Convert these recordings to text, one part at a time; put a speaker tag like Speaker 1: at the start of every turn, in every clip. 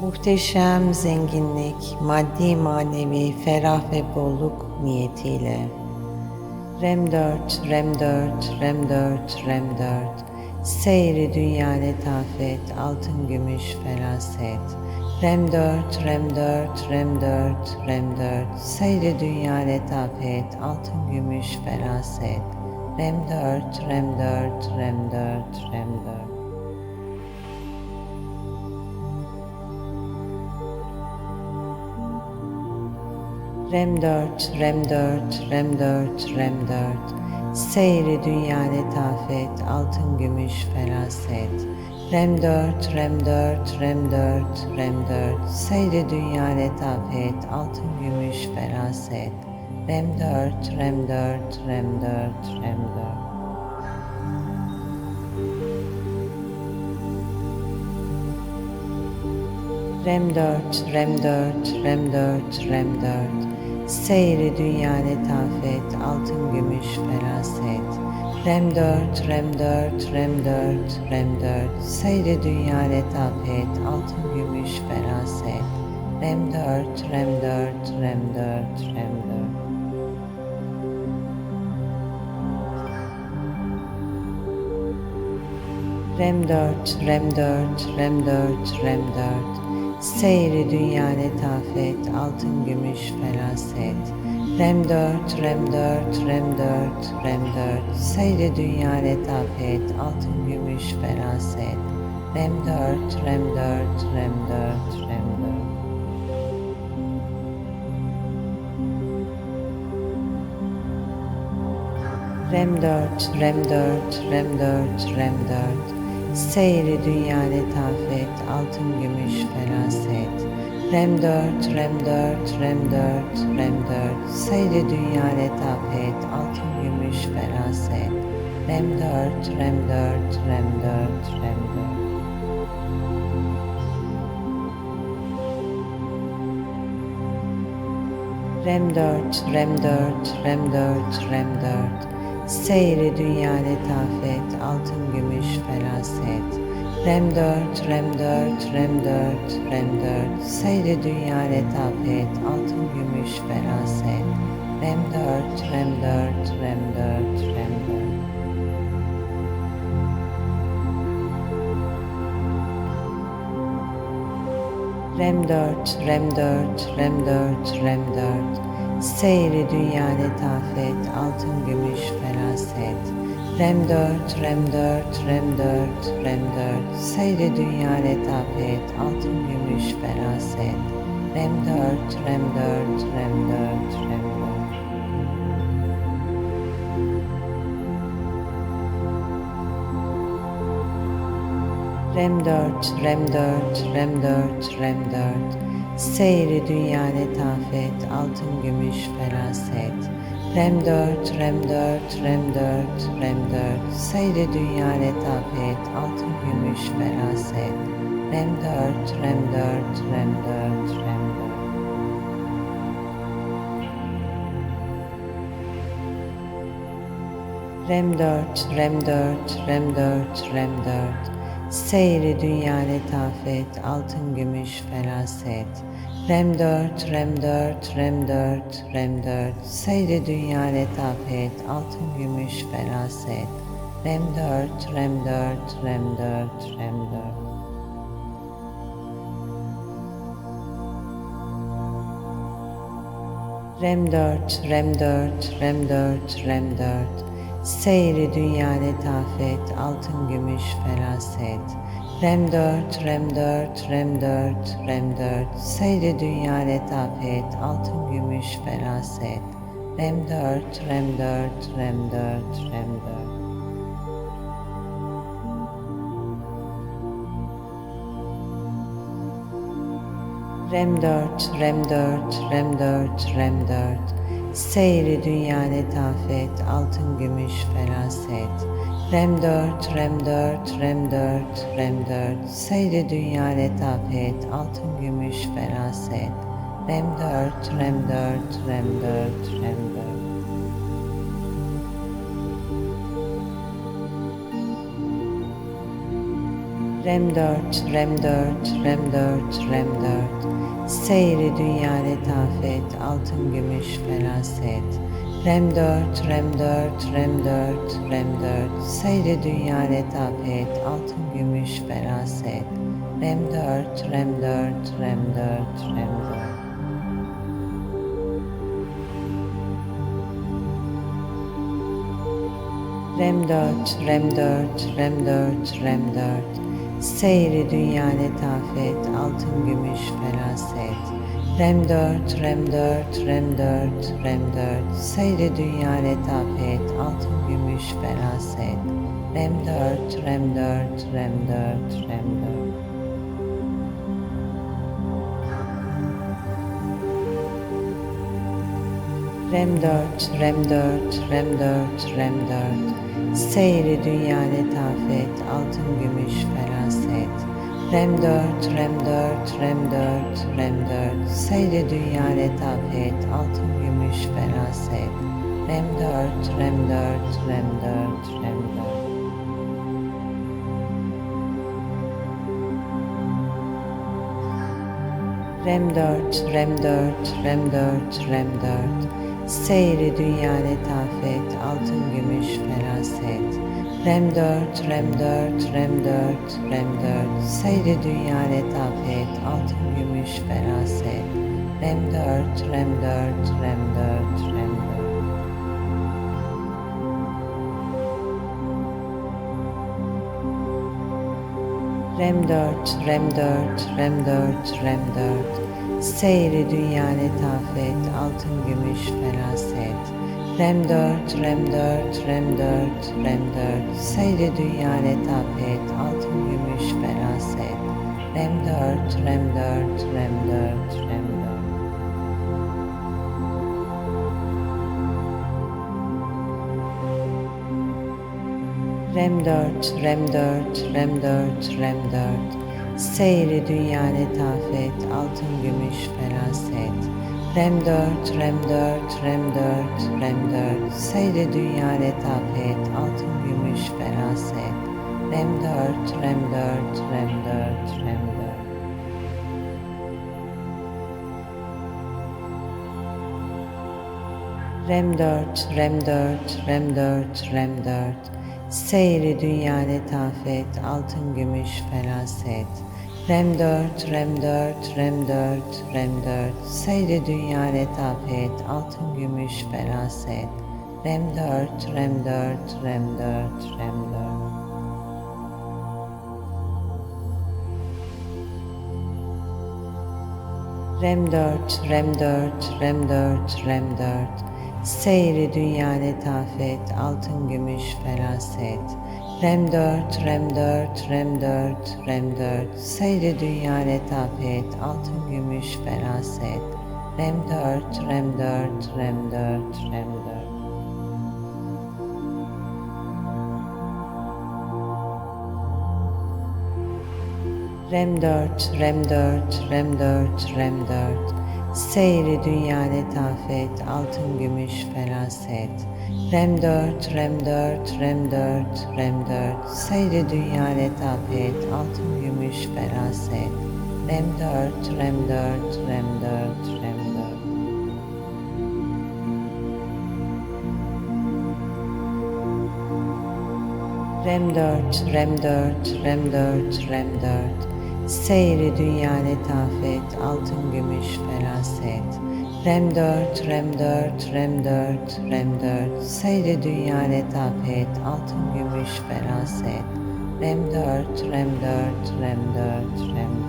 Speaker 1: Muhteşem zenginlik, maddi manevi ferah ve bolluk niyetiyle. Rem 4, Rem 4, Rem 4, Rem 4 Seyri dünya letafet, altın gümüş feraset. Rem 4, Rem 4, Rem 4, Rem 4 Seyri dünya letafet, altın gümüş feraset. Rem 4, Rem 4, Rem 4, Rem 4 Rem 4, Rem 4, Rem 4, Rem 4 Seyri dünya letafet, altın gümüş feraset Rem 4, Rem 4, Rem 4, Rem 4 Seyri dünya letafet, altın gümüş feraset Rem 4, Rem 4, Rem 4, Rem 4 Rem 4, Rem 4, Rem 4, Rem 4 Seyri dünya letafet, altın gümüş feraset. Rem 4, Rem 4, Rem 4, Rem 4 Seyri dünya letafet, altın gümüş feraset. Rem 4, Rem 4, Rem 4, Rem 4 Rem 4, Rem 4, Rem 4, Rem 4 Seyri dünya letafet, altın gümüş feraset. Rem 4, Rem 4, Rem 4, Rem 4 Seyri dünya letafet, altın gümüş feraset. Rem 4, Rem 4, Rem 4, Rem 4 Rem 4, Rem 4, Rem 4, Rem 4 Seyri dünya letafet, altın gümüş feraset. Rem 4, Rem 4, Rem 4, Rem 4 Seyri dünya letafet, altın gümüş feraset. Rem 4, Rem 4, Rem 4, Rem 4 Rem 4, Rem 4, Rem 4, Rem 4 Seyri dünya letafet, altın gümüş feraset. Rem 4, Rem 4, Rem 4, Rem 4 Seyri dünya letafet, altın gümüş feraset. Rem 4, Rem 4, Rem 4, Rem 4 Rem 4, Rem 4, Rem 4, Rem 4 Seyri dünya letafet, altın gümüş feraset. Rem 4, Rem 4, Rem 4, Rem 4 Seyri dünya letafet, altın gümüş feraset. Rem 4, Rem 4, Rem 4, Rem 4 Rem 4, Rem 4, Rem 4, Rem 4 Seyri dünya letafet, altın gümüş feraset. Rem 4, Rem 4, Rem 4, Rem 4 Seyri dünya letafet, altın gümüş feraset. Rem 4, Rem 4, Rem 4, Rem 4 Rem 4, Rem 4, Rem 4, Rem 4 Seyri dünya letafet, altın gümüş feraset. Rem 4, Rem 4, Rem 4, Rem 4 Seyri dünya letafet, altın gümüş feraset. Rem 4, Rem 4, Rem 4, Rem 4 Rem 4, Rem 4, Rem 4, Rem 4 Seyri dünya letafet, altın gümüş feraset. Rem 4, Rem 4, Rem 4, Rem 4 Seyri dünya letafet, altın gümüş feraset. Rem 4, Rem 4, Rem 4, Rem 4 Rem 4, Rem 4, Rem 4, Rem 4 Seyri dünya letafet, altın gümüş feraset. Rem 4, Rem 4, Rem 4, Rem 4 Seyri dünya letafet, altın gümüş feraset. Rem 4, Rem 4, Rem 4, Rem 4 Rem Rem 4, Rem 4, Rem 4, Rem 4 Seyri dünya letafet, altın gümüş feraset Rem 4, Rem 4, Rem 4, Rem 4 Seyri dünya letafet, altın gümüş feraset Rem 4, Rem 4, Rem 4, Rem 4 Rem 4, Rem 4, Rem 4, Rem 4 Seyri dünya letafet, altın gümüş feraset. Rem 4, Rem 4, Rem 4, Rem 4 Seyri dünya letafet, altın gümüş feraset. Rem 4, Rem 4, Rem 4, Rem 4 Rem 4, Rem 4, Rem 4, Rem 4 Seyri dünya letafet, altın gümüş feraset Rem 4, Rem 4, Rem 4, Rem 4 Seyri dünya letafet, altın gümüş feraset. Rem 4, Rem 4, Rem 4, Rem 4 Rem 4, Rem 4, Rem 4, Rem 4 Seyri dünya letafet, altın gümüş feraset Rem 4, Rem 4, Rem 4, Rem 4 Seyri dünya letafet, altın gümüş feraset. Rem 4, Rem 4, Rem 4, Rem 4 Rem 4, Rem 4, Rem 4, Rem 4 Seyri dünya letafet, altın gümüş feraset Rem 4, Rem 4, Rem 4, Rem 4 Seyri dünya letafet, altın gümüş feraset Rem 4, Rem 4, Rem 4, Rem 4 Rem 4, Rem 4, Rem 4, Rem 4 Seyri dünya letafet, altın gümüş feraset Rem 4, Rem 4, Rem 4, Rem 4 Seyri dünya letafet, altın gümüş feraset. Rem 4, Rem 4, Rem 4, Rem 4 Rem 4, Rem 4, Rem 4, Rem 4 Seyri dünya letafet, altın gümüş feraset Rem 4, Rem 4, Rem 4, Rem 4 Seyri dünya letafet, altın gümüş feraset Rem 4, Rem 4, Rem 4, Rem 4 Rem 4, Rem 4, Rem 4, Rem 4 Seyri dünya letafet, altın gümüş feraset Rem 4, Rem 4, Rem 4, Rem 4 Seyri dünya letafet, altın gümüş feraset. Rem 4, Rem 4, Rem 4, Rem 4 Rem 4, Rem 4, Rem 4, Rem 4 Seyri dünya letafet, altın gümüş feraset. Rem 4, Rem 4, Rem 4, Rem 4 Seyri dünya letafet, altın gümüş feraset. Rem 4, Rem 4, Rem 4, Rem 4 Rem 4, Rem 4, Rem 4, Rem 4 Seyri dünya letafet, altın gümüş feraset. Rem 4, Rem 4, Rem 4, Rem 4 Seyri dünya letafet, altın gümüş feraset. Rem 4, Rem 4, Rem 4, Rem 4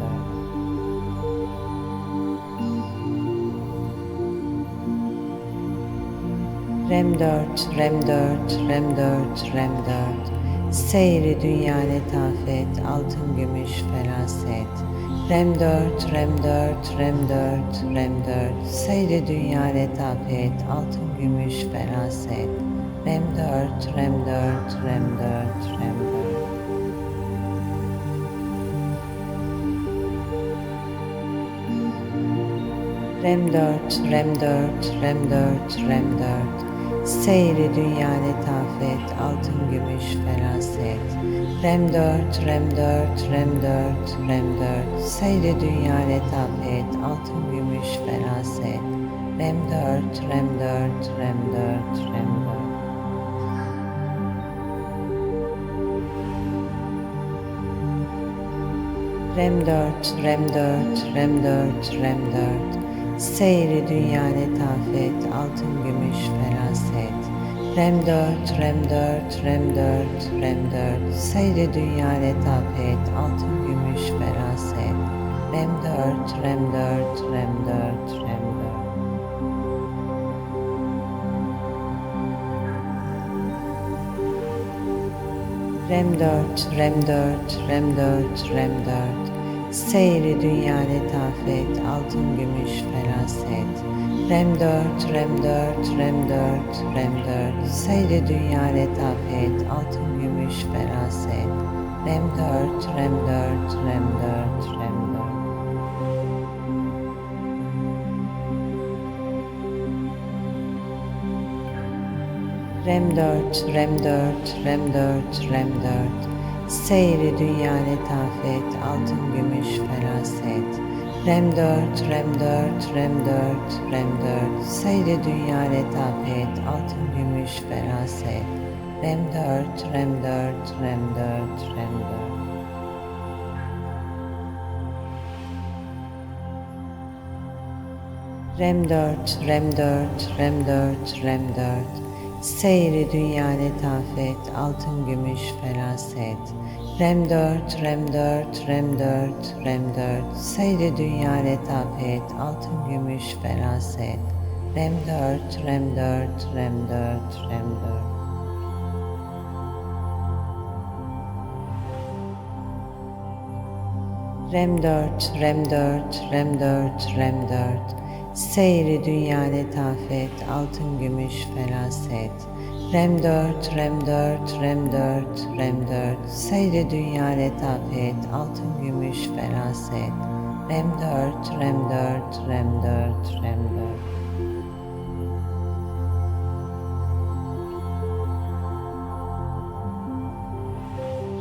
Speaker 1: Rem 4, Rem 4, Rem 4, Rem 4 Seyri dünya letafet, altın gümüş feraset Rem 4, Rem 4, Rem 4, Rem 4 Seyri dünya letafet, altın gümüş feraset Rem 4, Rem 4, Rem 4, Rem 4 Rem 4, Rem 4, Rem 4, Rem 4 Seyri dünya letafet, altın gümüş feraset. Rem 4, Rem 4, Rem 4, Rem 4 Seyri dünya letafet, altın gümüş feraset. Rem 4, Rem 4, Rem 4, Rem 4 Rem 4, Rem 4, Rem 4, Rem 4 Seyri dünya letafet, altın gümüş feraset. Rem 4, Rem 4, Rem 4, Rem 4 Seyri dünya letafet, altın gümüş feraset. Rem 4, Rem 4, Rem 4, Rem 4 Rem 4, Rem 4, Rem 4, Rem 4 Seyri dünya letafet, altın gümüş feraset Rem 4, Rem 4, Rem 4, Rem 4 Seyri dünya letafet, altın gümüş feraset. Rem 4, Rem 4, Rem 4, Rem 4 Rem 4, Rem 4, Rem 4, Rem 4 Seyri dünya letafet, altın gümüş feraset Rem 4, Rem 4, Rem 4, Rem 4 Seyri dünya letafet, altın gümüş feraset. Rem 4, Rem 4, Rem 4, Rem 4 Rem 4, Rem 4, Rem 4, Rem 4 Seyri dünya letafet, altın gümüş feraset. Rem 4, Rem 4, Rem 4, Rem 4 Seyri dünya letafet, altın gümüş feraset. Rem 4, Rem 4, Rem 4, Rem 4 Rem 4, Rem 4, Rem 4, Rem 4 Seyri dünya letafet, altın gümüş feraset. Rem 4, Rem 4, Rem 4, Rem 4 Seyri dünya letafet, altın gümüş feraset. Rem 4, Rem 4, Rem 4, Rem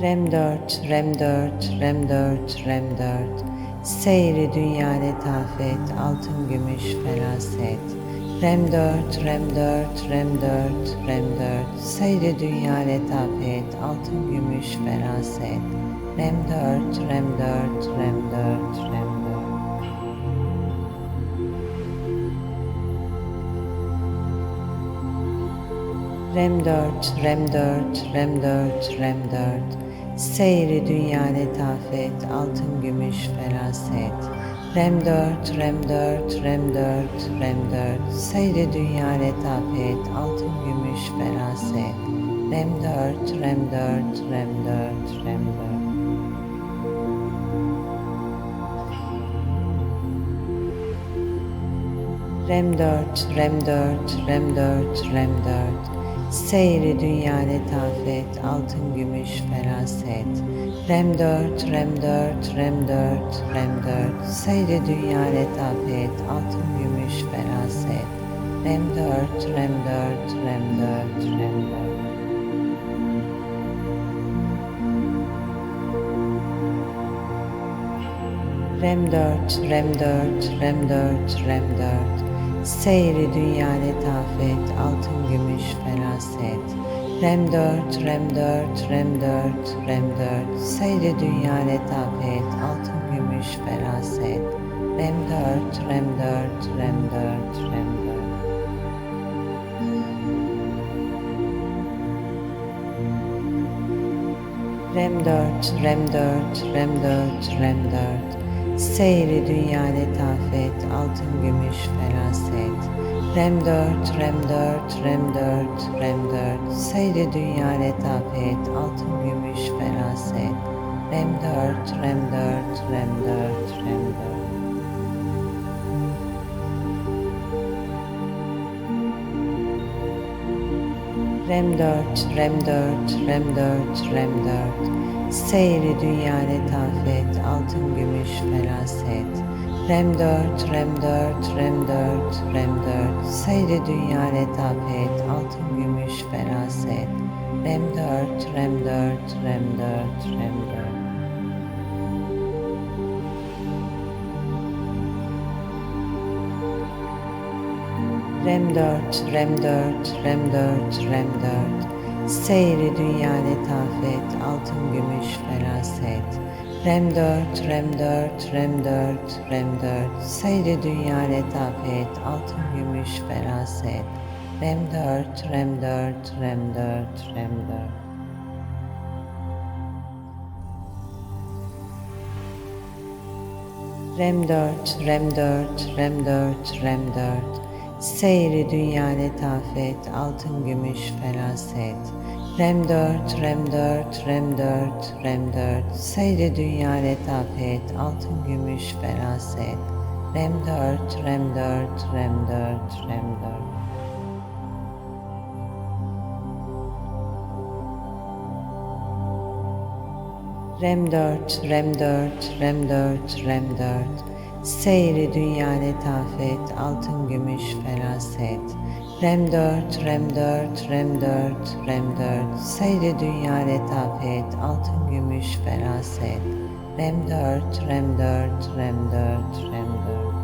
Speaker 1: 4 Rem 4, Rem 4, Rem 4, Rem 4 Seyri dünya letafet, altın gümüş feraset. Rem 4, Rem 4, Rem 4, Rem 4 Seyri dünya letafet, altın gümüş feraset. Rem 4, Rem 4, Rem 4, Rem 4 Rem 4, Rem 4, Rem 4, Rem 4 Seyri dünya letafet, altın gümüş feraset. Rem 4, Rem 4, Rem 4, Rem 4 Seyri dünya letafet, altın gümüş feraset. Rem 4, Rem 4, Rem 4, Rem 4 Rem 4, Rem 4, Rem 4, Rem 4 Seyri dünya letafet, altın gümüş feraset. Rem 4, Rem 4, Rem 4, Rem 4 Seyri dünya letafet, altın gümüş feraset. Rem 4, Rem 4, Rem 4, Rem 4 Rem 4, Rem 4, Rem 4, Rem 4 Seyri dünya letafet, altın gümüş feraset. Rem 4, Rem 4, Rem 4, Rem 4 Seyri dünya letafet, altın gümüş feraset. Rem 4, Rem 4, Rem 4, Rem 4 Rem 4, Rem 4, Rem 4, Rem 4 Seyri dünya letafet, altın gümüş feraset. Rem 4, Rem 4, Rem 4, Rem 4 Seyri dünya letafet, altın gümüş feraset. Rem 4, Rem 4, Rem 4, Rem 4 Rem 4, Rem 4, Rem 4, Rem 4 Seyri dünya letafet, altın gümüş feraset Rem 4, Rem 4, Rem 4, Rem 4 Seyri dünya letafet, altın gümüş feraset Rem 4, Rem 4, Rem 4, Rem 4. Rem 4, Rem 4, Rem 4, Rem 4. Seyri dünya letafet, altın gümüş feraset. Rem 4, Rem 4, Rem 4, Rem 4. Seyri dünya letafet, altın gümüş feraset. Rem 4, Rem 4, Rem 4, Rem 4. Rem 4, Rem 4, Rem 4, Rem 4. Seyri dünya letafet, altın gümüş feraset. Rem 4, Rem 4, Rem 4, Rem 4. Seyri dünya letafet, altın gümüş feraset. Rem 4, Rem 4, Rem 4, Rem 4. Rem 4, Rem 4, Rem 4, Rem 4. Seyri dünya letafet, altın gümüş feraset. Rem 4, Rem 4, Rem 4, Rem 4. Seyri dünya letafet, altın gümüş feraset. Rem 4, Rem 4, Rem 4, Rem 4.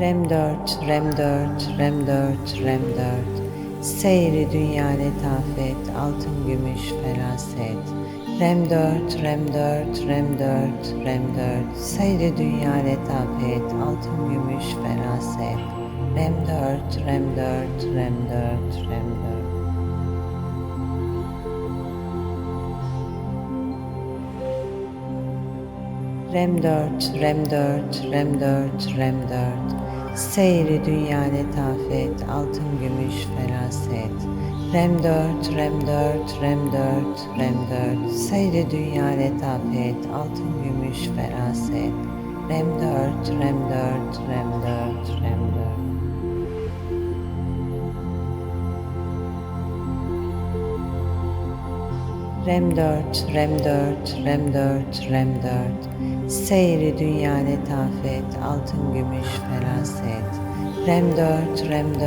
Speaker 1: Rem 4, Rem 4, Rem 4, Rem 4. Seyri dünya letafet, altın gümüş feraset. Rem 4, Rem 4, Rem 4, Rem 4. Seyri dünya letafet, altın gümüş feraset. Rem 4, Rem 4, Rem 4, Rem 4. Rem 4, Rem 4, Rem 4, Rem 4. Seyri dünya letafet, altın gümüş feraset. Rem 4, Rem 4, Rem 4, Rem 4. Seyri dünya letafet, altın gümüş feraset. Rem 4, Rem 4, Rem 4, Rem 4. Rem 4, Rem 4, Rem 4, Rem 4. Seyri dünya letafet, altın gümüş feraset. Rem 4, Rem 4,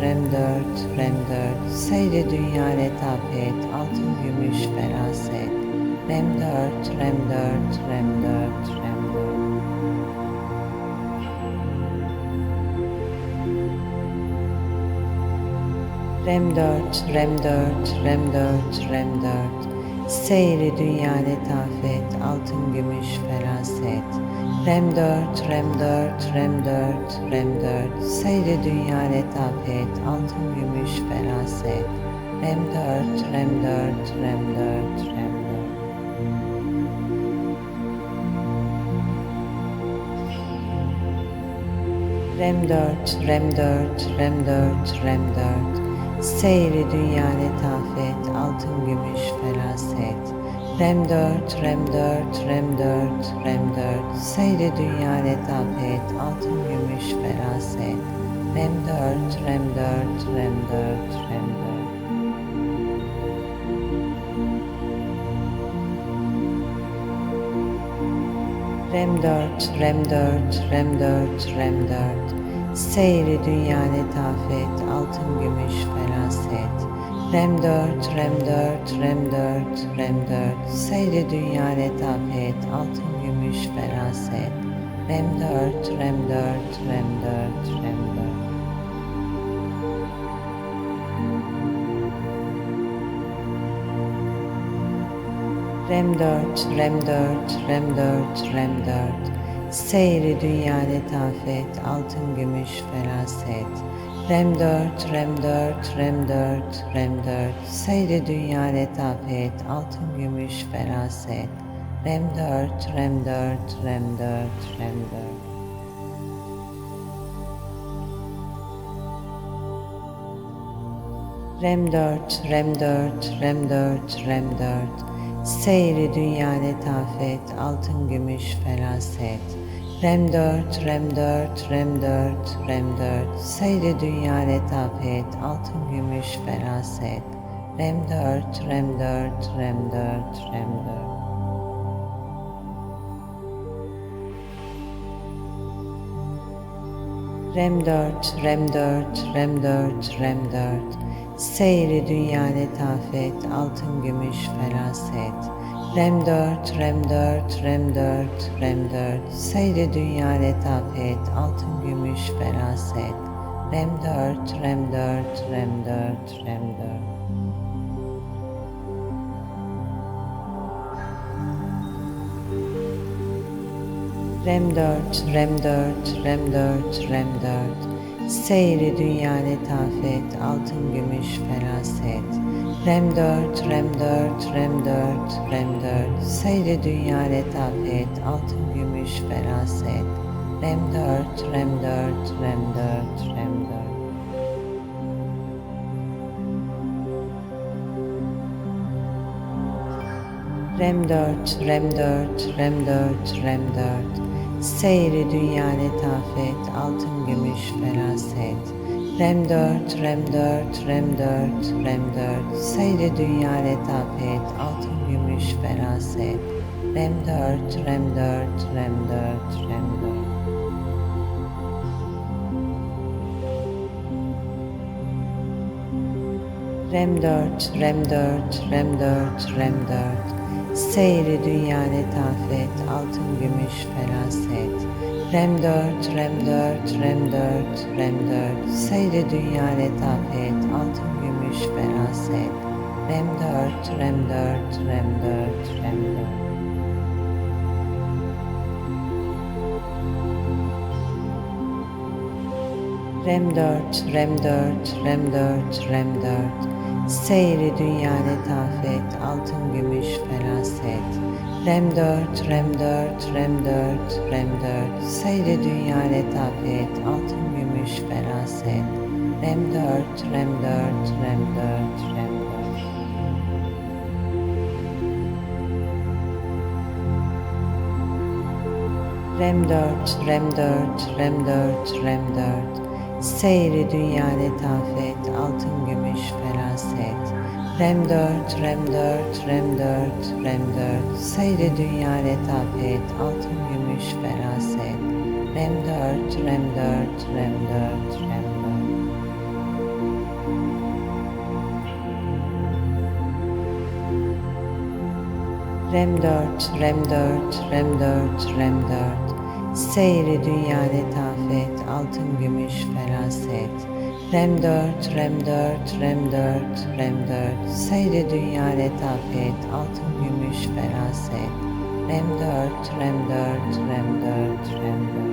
Speaker 1: Rem 4, Rem 4. Seyri dünya letafet, altın gümüş feraset. Rem 4, Rem 4, Rem 4, Rem 4. Rem 4, Rem 4, Rem 4, Rem 4. Seyri dünya letafet, altın gümüş feraset. Rem 4, Rem 4, Rem 4, Rem 4. Seyri dünya letafet, altın gümüş feraset. Rem 4, Rem 4, Rem 4, Rem 4. Rem 4, Rem 4, Rem 4, Rem 4. Seyri dünya letafet, altın gümüş feraset. Rem 4, Rem 4, Rem 4, Rem 4. Seyri dünya letafet, altın gümüş feraset. Rem 4, Rem 4, Rem 4, Rem 4. Rem 4, Rem 4, Rem 4, Rem 4. Seyri dünya letafet, altın gümüş feraset. Rem 4, Rem 4, Rem 4, Rem 4. Seyri dünya letafet, altın gümüş feraset. Rem 4, Rem 4, Rem 4, Rem 4. Rem 4, Rem 4, Rem 4, Rem 4. Seyri dünya letafet, altın gümüş feraset. Rem 4, Rem 4, Rem 4, Rem 4. Seyri dünya letafet, altın gümüş feraset. Rem 4, Rem 4, Rem 4, Rem 4. Rem 4, Rem 4, Rem 4, Rem 4. Seyri dünya letafet, altın gümüş feraset. Rem 4, Rem 4, Rem 4, Rem 4. Seyri dünya letafet, altın gümüş feraset. Rem 4, Rem 4, Rem 4, Rem 4. Rem 4, Rem 4, Rem 4, Rem 4. Seyri dünya letafet, altın gümüş felaset. Rem 4, Rem 4, Rem 4, Rem 4. Seyri dünya letafet, altın gümüş felaset. Rem 4, Rem 4, Rem 4, Rem 4. Rem 4, Rem 4, Rem 4, Rem 4. Seyri dünya letafet, altın gümüş felaset. Rem 4, Rem 4, Rem 4, Rem 4. Seyri dünya letafet, altın gümüş felaset. Rem 4, Rem 4, Rem 4, Rem 4. Rem 4, Rem 4, Rem 4, Rem 4. Seyri dünya letafet, altın gümüş feraset. Rem 4, Rem 4, Rem 4, Rem 4. Seyri dünya letafet, altın gümüş feraset. Rem 4, Rem 4, Rem 4, Rem 4. Rem 4, Rem 4, Rem 4, Rem 4. Seyri dünya letafet, altın gümüş felaset. Rem 4, Rem 4, Rem 4, Rem 4. Seyri dünya letafet, altın gümüş felaset. Rem 4, Rem 4, Rem 4, Rem 4. Rem 4, Rem 4, Rem 4, Rem 4. Seyri dünya letafet, altın gümüş felaset. Rem 4, Rem 4, Rem 4, Rem 4. Seyri dünya letafet, altın gümüş felaset. Rem 4, Rem 4, Rem 4, Rem 4. Rem 4, Rem 4, Rem 4, Rem 4. Seyri dünya letafet, altın gümüş. Rem 4, Rem 4, Rem 4, Rem 4. Seyri dünya letafet, altın gümüş felaset. Rem 4, Rem 4, Rem 4, Rem 4. Rem 4, Rem 4, Rem 4, Rem 4. Seyri dünya letafet, altın gümüş felaset. Rem 4, Rem 4, Rem 4, Rem 4. Seyri dünya letafet, altın gümüş felaset. Rem 4, Rem 4, Rem 4, Rem 4.